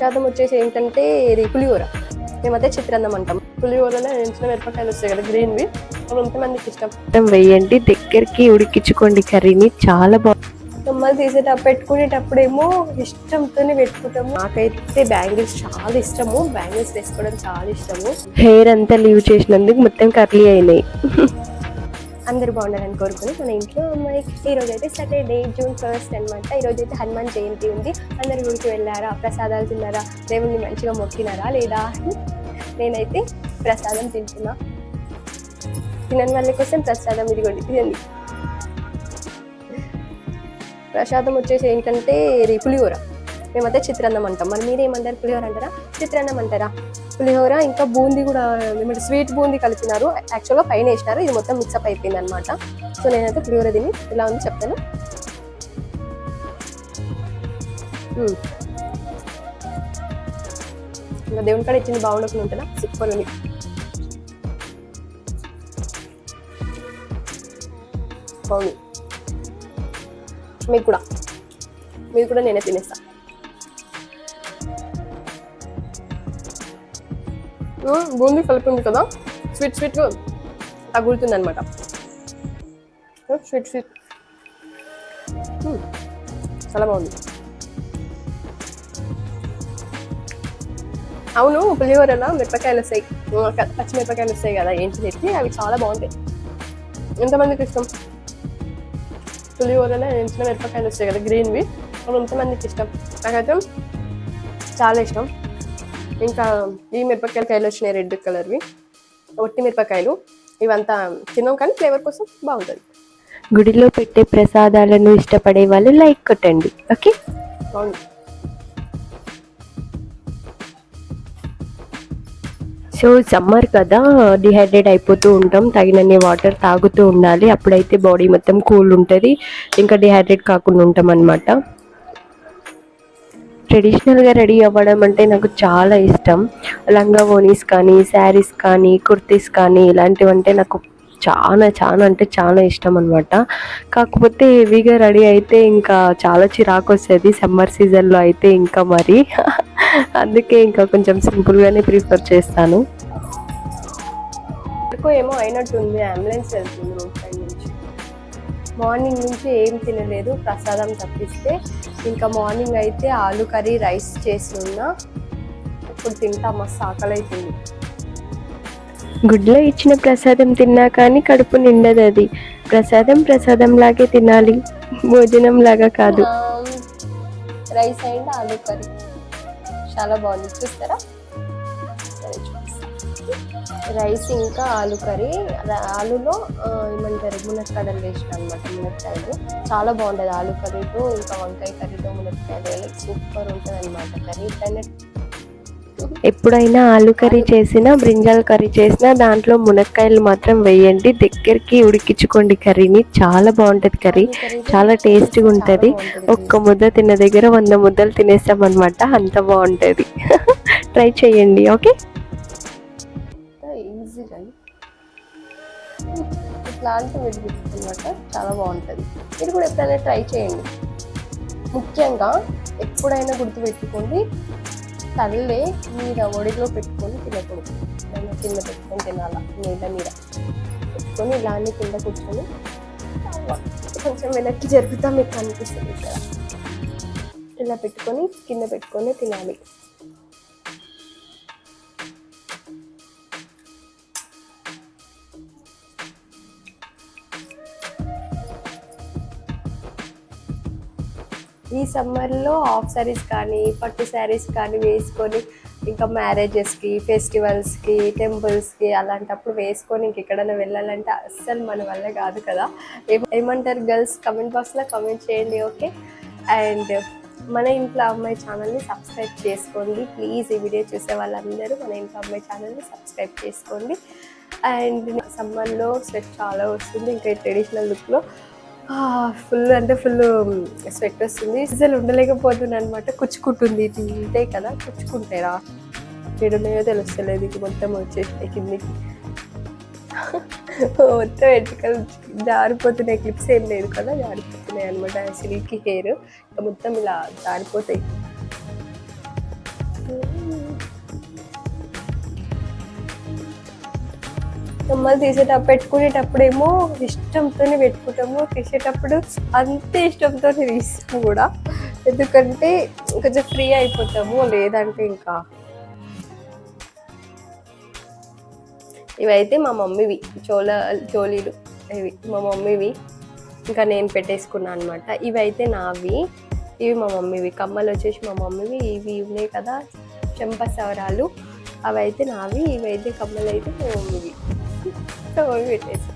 ప్రసాదం వచ్చేసి ఏంటంటే ఇది పులిహోర. మేమైతే చిత్రాన్నం అంటాం. పులిహోరలో ఎంచిన మిరపకాయలు వస్తాయి కదా గ్రీన్వి అవి ఎంతమందికి ఇష్టం? వేయండి దగ్గరికి ఉడికించుకోండి కర్రీని చాలా బాగుంది మమ్మల్ని తీసేటప్పుడు పెట్టుకునేటప్పుడేమో ఇష్టంతోనే పెట్టుకుంటాము. నాకైతే బ్యాంగిల్స్ చాలా ఇష్టము. బ్యాంగిల్స్ వేసుకోవడం చాలా ఇష్టము. హెయిర్ అంతా లీవ్ చేసినందుకు మొత్తం కర్లీ అయినాయి. అందరు బాగుండాలని కోరుకుని మన ఇంట్లో అమ్మాయికి ఈరోజు అయితే సాటర్డే జూన్ ఫస్ట్ అనమాట ఈరోజు అయితే హనుమాన్ జయంతి ఉంది. అందరి గుడికి వెళ్ళారా? ప్రసాదాలు తిన్నారా? దేవుణ్ణి మంచిగా మొక్కినారా లేదా? నేనైతే ప్రసాదం తింటున్నా. తినని వాళ్ళ కోసం ప్రసాదం ఇదిగోండి తినండి ప్రసాదం వచ్చేసి ఏంటంటే ఇది పులిహోర. మేమైతే చిత్రాన్నం అంటాం. మరి మీరేమంటారు? పులిహోర అంటారా? చిత్రాన్నం అంటారా? పులిహోర ఇంకా బూందీ కూడా ఏమంటే స్వీట్ బూందీ కలిపినారు. యాక్చువల్గా పైన వేసినారు. ఇది మొత్తం మిక్సప్ అయిపోయింది అనమాట సో నేనైతే పులిహోర తిని ఇలా ఉంది చెప్తాను. ఇంకా దేవుని కాడ ఇచ్చింది బాగుండకుండా ఉంటుందా సూపర్ ఉంది. బాగుంది. మీకు కూడా. మీరు కూడా నేనే తినేస్తాను బూందీ కలిపి ఉంది కదా. స్వీట్ స్వీట్ తగులుతుంది అనమాట స్వీట్ స్వీట్. చాలా బాగుంది. అవును పులిహోరలో మిరపకాయలు వస్తాయి. పచ్చిమిరపకాయలు వస్తాయి కదా ఏంటి చెప్పి అవి చాలా బాగుంటాయి. ఎంతమందికి ఇష్టం? పులిహోరలో ఎంచిన మిరపకాయలు వస్తాయి కదా గ్రీన్వి. అవి ఎంతమందికి ఇష్టం? నాకైతే చాలా ఇష్టం. ఇంకా ఈ మిరపకాయలు కాయలు వచ్చినాయి రెడ్ కలర్వి. ఒట్టి మిరపకాయలు. ఇవంతా తిన్నాం కానీ ఫ్లేవర్ కోసం బాగుంటుంది. గుడిలో పెట్టే ప్రసాదాలను ఇష్టపడే వాళ్ళు లైక్ కొట్టండి. ఓకే? బాగుంది సో సమ్మర్ కదా డిహైడ్రేట్ అయిపోతూ ఉంటాం. తగినన్ని వాటర్ తాగుతూ ఉండాలి. అప్పుడైతే బాడీ మొత్తం కూల్ ఉంటుంది. ఇంకా డిహైడ్రేట్ కాకుండా ఉంటాం అనమాట ట్రెడిషనల్గా రెడీ అవ్వడం అంటే నాకు చాలా ఇష్టం. లంగా ఓనీస్ కానీ శారీస్ కానీ కుర్తీస్ కానీ ఇలాంటివంటే నాకు చాలా చాలా అంటే చాలా ఇష్టం అనమాట కాకపోతే హెవీగా రెడీ అయితే ఇంకా చాలా చిరాకు వస్తుంది. సమ్మర్ సీజన్లో అయితే ఇంకా మరి. అందుకే ఇంకా కొంచెం సింపుల్గానే ప్రిఫర్ చేస్తాను. ఎక్కువ ఏమో అయినట్టుంది. అంబులెన్స్ వెళ్తుంది. రోడ్ సైడ్ నుంచి మార్నింగ్ నుంచి ఏం తినలేదు ప్రసాదం తప్పిస్తే. ఇంకా మార్నింగ్ అయితే ఆలు కర్రీ రైస్ చేసి ఉన్నా. ఇప్పుడు తింటా మస్తు ఆకలి అవుతుంది గుడ్లో ఇచ్చిన ప్రసాదం తిన్నా కానీ కడుపు నిండదు అది. ప్రసాదం ప్రసాదం లాగే తినాలి. భోజనం లాగా కాదు రైస్ అండ్ ఆలు కర్రీ. చాలా బాగుంది. చూస్తారా? రైస్ ఇంకా ఆలు కర్రీ. ఆలులో ఏమంటారు మునక్కాడలు వేసిన అనమాట మునక్కాయలు. చాలా బాగుంటుంది ఆలు కర్రీతో ఇంకా వంకాయ కర్రీతో మునక్కాయలు. సూపర్ ఉంటుంది అనమాట కర్రీ. ఇట్లనే ఎప్పుడైనా ఆలు కర్రీ చేసినా బ్రింజాల్ కర్రీ చేసినా దాంట్లో మునక్కాయలు మాత్రం వేయండి. దగ్గరికి ఉడికించుకోండి కర్రీని. చాలా బాగుంటుంది కర్రీ. చాలా టేస్ట్గా ఉంటుంది. ఒక్క ముద్ద తిన్న దగ్గర వంద ముద్దలు తినేస్తాం అనమాట అంత బాగుంటుంది. ట్రై చేయండి ఓకే? ఇట్లాంటి అనమాట చాలా బాగుంటుంది. మీరు కూడా ఎప్పుడైనా ట్రై చేయండి. ముఖ్యంగా ఎప్పుడైనా గుర్తుపెట్టుకోండి తల్లే మీద ఒడిలో పెట్టుకొని తినకూడదు. దాన్ని కింద పెట్టుకొని తినాలా? నీళ్ళ మీద. పెట్టుకొని ఇలానే కింద కూర్చొని కొంచెం వెనక్కి జరుగుతా మీకు అనిపిస్తుంది ఇక్కడ ఇలా పెట్టుకొని కింద పెట్టుకొని తినాలి. ఈ సమ్మర్లో హాఫ్ శారీస్ కానీ పట్టు శారీస్ కానీ వేసుకొని ఇంకా మ్యారేజెస్కి ఫెస్టివల్స్కి టెంపుల్స్కి అలాంటప్పుడు వేసుకొని ఇంక ఎక్కడైనా వెళ్ళాలంటే అస్సలు మన వల్ల కాదు కదా. ఏం- ఏమంటారు గర్ల్స్? కమెంట్ బాక్స్లో కమెంట్ చేయండి ఓకే? అండ్ మన ఇంట్లో అమ్మాయి ఛానల్ని సబ్స్క్రైబ్ చేసుకోండి. ప్లీజ్ ఈ వీడియో చూసే వాళ్ళందరూ మన ఇంట్లో అమ్మాయి ఛానల్ని సబ్స్క్రైబ్ చేసుకోండి. అండ్ సమ్మర్లో స్వెట్ చాలా వస్తుంది ఇంకా ట్రెడిషనల్ లుక్లో. ఫుల్ అంటే ఫుల్ స్వెట్ వస్తుంది. అసలు ఉండలేకపోతున్నాను అనమాట కుచ్చుకుంటుంది. తింటే కదా కుచ్చుకుంటారా. ఎడున్నాయో తెలుస్తలేదు. ఇది మొత్తం వచ్చేసి కిందికి. మొత్తం వెంట్రుకలు జారిపోతున్నాయి. క్లిప్స్ ఏం లేదు కదా. జారిపోతున్నాయి అనమాట సిల్కీ హెయిర్ మొత్తం ఇలా జారిపోతాయి. కమ్మలు తీసేటప్పుడు పెట్టుకునేటప్పుడేమో ఇష్టంతోనే పెట్టుకుంటాము. తీసేటప్పుడు అంతే ఇష్టంతో తీస్తాము కూడా. ఎందుకంటే కొంచెం ఫ్రీ అయిపోతాము లేదంటే ఇంకా. ఇవైతే మా మమ్మీవి చోళ చోళీలు. ఇవి మా మమ్మీవి. ఇంకా నేను పెట్టేసుకున్నాను అనమాట ఇవైతే నావి. ఇవి మా మమ్మీవి. కమ్మలు వచ్చేసి మా మమ్మీవి. ఇవి ఉన్నాయి కదా చెంప సవరాలు. అవి అయితే నావి. ఇవైతే కమ్మలు అయితే మా మమ్మీవి. మా పెట్టేసి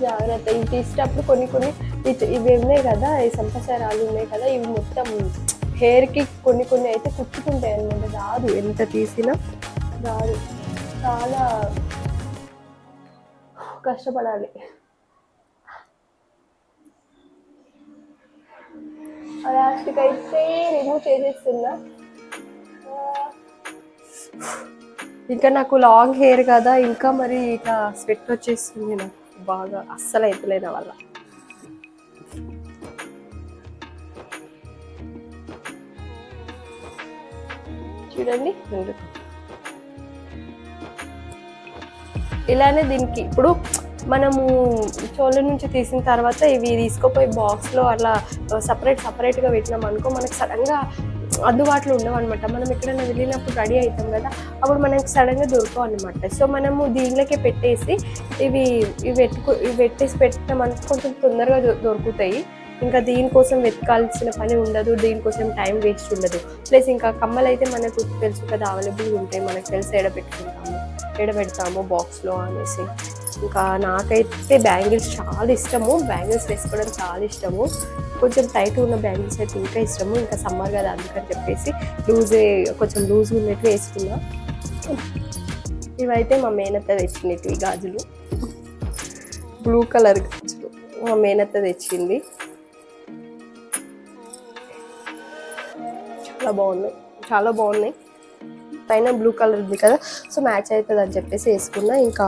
జాగ్రత్త. ఇవి తీసేటప్పుడు కొన్ని కొన్ని ఇవి- ఇవి ఉన్నాయి కదా ఈ సంపసారాలు ఉన్నాయి కదా ఇవి మొత్తం హెయిర్కి కొన్ని కొన్ని అయితే కుచ్చుకుంటాయి అనమాట రాదు ఎంత తీసినా రాదు. చాలా కష్టపడాలి. లాస్ట్కి అయితే రిమూవ్ చేసేస్తున్నా. ఇంకా నాకు లాంగ్ హెయిర్ కదా ఇంకా మరి ఇక స్వెట్ వచ్చేస్తుంది నాకు. బాగా అస్సలు అవుతలే వల్ల. చూడండి రెండు. ఇలానే దీనికి ఇప్పుడు మనము చోళ్ళ నుంచి తీసిన తర్వాత ఇవి తీసుకుపోయి బాక్స్లో అలా సపరేట్ సపరేట్గా పెట్టినాం అనుకో మనకు సడన్గా అందుబాటులో ఉండవు అనమాట మనం ఎక్కడైనా వెళ్ళినప్పుడు రెడీ అవుతాం కదా అప్పుడు మనకి సడన్గా దొరకవు అనమాట సో మనము దీనిలోకే పెట్టేసి ఇవి ఇవి పెట్టుకు ఇవి పెట్టేసి పెట్టడం కొంచెం తొందరగా దొరుకుతాయి. ఇంకా దీనికోసం వెతకాల్సిన పని ఉండదు దీనికోసం టైం వేస్ట్ ఉండదు. ప్లస్ ఇంకా కమ్మలు అయితే మనకు తెలుసు కదా అవైలబుల్ ఉంటాయి మనకు తెలిసి ఎడబెట్టుకుంటాము ఎడబెడతాము బాక్స్లో అనేసి. ఇంకా నాకైతే బ్యాంగిల్స్ చాలా ఇష్టము. బ్యాంగిల్స్ వేసుకోవడం చాలా ఇష్టము. కొంచెం టైట్ ఉన్న బ్యాంగిల్స్ అయితే ఇంకా ఇష్టము. ఇంకా సమ్మర్ కదా అందుకని చెప్పేసి లూజ్ కొంచెం లూజ్ ఉన్నట్టు వేసుకున్నా. ఇవైతే మా మేనత్త తెచ్చినట్టు ఈ గాజులు. బ్లూ కలర్ గాజులు మా మేనత్త తెచ్చింది. చాలా బాగున్నాయి. చాలా బాగున్నాయి. పైన బ్లూ కలర్ ఉంది కదా సో మ్యాచ్ అవుతుంది అని చెప్పేసి వేసుకున్నా. ఇంకా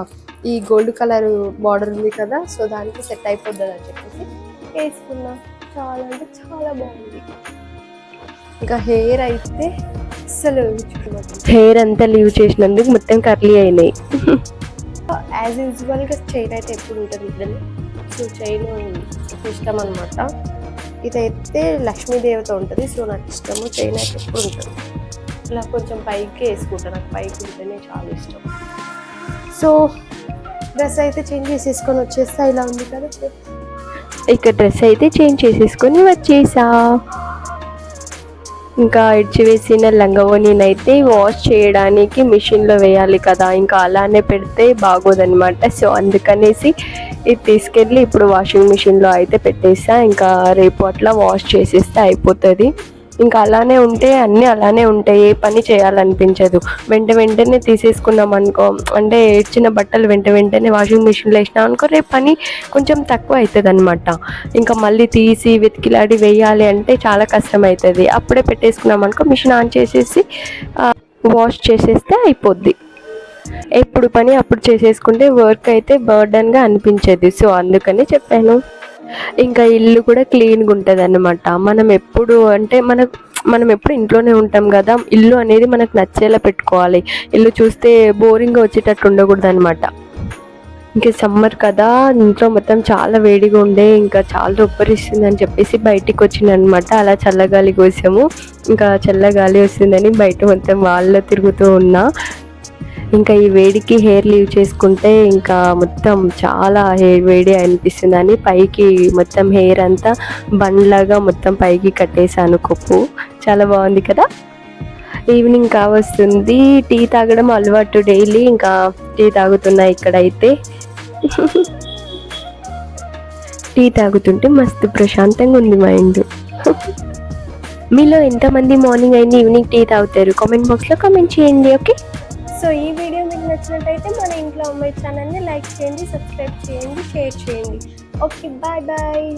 ఈ గోల్డ్ కలర్ బార్డర్ ఉంది కదా సో దానికి సెట్ అయిపోతుంది అని చెప్పేసి వేసుకున్నా. చాలా అంటే చాలా బాగుంది. ఇంకా హెయిర్ అయితే అసలు విచ్చుకున్నది హెయిర్ అంతా లీవ్ చేసినందుకు మొత్తం కర్లీ అయినాయి. యాజ్ యూజువల్గా చైన్ అయితే ఎప్పుడు ఉంటుంది ఇద్దరు సో చైన్ ఇష్టం అనమాట ఇదైతే లక్ష్మీదేవత ఉంటుంది సో నాకు ఇష్టము చైన్ అయితే ఎప్పుడు ఉంటుంది. ఇలా కొంచెం పైకి వేసుకుంటాను నాకు పైకి ఉంటేనే చాలా ఇష్టం. సో డ్రెస్ అయితే చేంజ్ చేసేసుకొని వచ్చేస్తా ఇలా ఉంది కదా. ఇక డ్రెస్ అయితే చేంజ్ చేసేసుకొని వచ్చేసా. ఇంకా ఇడ్చివేసిన లంగవోనినైతే వాష్ చేయడానికి మిషన్లో వేయాలి కదా ఇంకా అలానే పెడితే బాగోదనమాట సో అందుకనేసి ఇది తీసుకెళ్ళి ఇప్పుడు వాషింగ్ మిషన్లో అయితే పెట్టేసా ఇంకా రేపు అట్లా వాష్ చేసేస్తే అయిపోతుంది. ఇంకా అలానే ఉంటే అన్నీ అలానే ఉంటాయి. ఏ పని చేయాలనిపించదు. వెంట వెంటనే తీసేసుకున్నాం అనుకో అంటే ఏడ్చిన బట్టలు వెంట వెంటనే వాషింగ్ మిషన్లో వేసినాం అనుకో రేపు పని కొంచెం తక్కువ అవుతుంది అనమాట ఇంకా మళ్ళీ తీసి వెతికిలాడి వేయాలి అంటే చాలా కష్టం అవుతుంది అప్పుడే పెట్టేసుకున్నాం అనుకో మిషన్ ఆన్ చేసేసి వాష్ చేసేస్తే అయిపోద్ది. ఎప్పుడు పని అప్పుడు చేసేసుకుంటే వర్క్ అయితే బర్డన్గా అనిపించేది. సో అందుకని చెప్పాను. ఇంకా ఇల్లు కూడా క్లీన్గా ఉంటుంది అనమాట మనం ఎప్పుడు అంటే మన మనం ఎప్పుడు ఇంట్లోనే ఉంటాం కదా ఇల్లు అనేది మనకు నచ్చేలా పెట్టుకోవాలి. ఇల్లు చూస్తే బోరింగ్గా వచ్చేటట్టు ఉండకూడదు అనమాట ఇంకా సమ్మర్ కదా ఇంట్లో మొత్తం చాలా వేడిగా ఉండే ఇంకా చాలా ఉబ్బరిస్తుంది అని చెప్పేసి బయటికి వచ్చింది అనమాట అలా చల్లగాలి కోసాము. ఇంకా చల్లగాలి వస్తుందని బయట మొత్తం వాళ్ళ తిరుగుతూ ఉన్నా. ఇంకా ఈ వేడికి హెయిర్ లీవ్ చేసుకుంటే ఇంకా మొత్తం చాలా హెయిర్ వేడి అనిపిస్తుంది అని పైకి మొత్తం హెయిర్ అంతా బండ్లాగా మొత్తం పైకి కట్టేశాను కొప్పు. చాలా బాగుంది కదా? ఈవినింగ్ కావస్తుంది. టీ తాగడం అలవాటు డైలీ ఇంకా టీ తాగుతున్నా ఇక్కడైతే. టీ తాగుతుంటే మస్తు ప్రశాంతంగా ఉంది మైండ్ మీలో ఎంతమంది మార్నింగ్ అయింది ఈవినింగ్ టీ తాగుతారు? కామెంట్ బాక్స్లో కామెంట్ చేయండి ఓకే సో ఈ వీడియో మీకు నచ్చినట్టయితే మన ఇంట్లో అమ్మాయి ఛానల్ని లైక్ చేయండి సబ్స్క్రైబ్ చేయండి షేర్ చేయండి. Okay bye bye.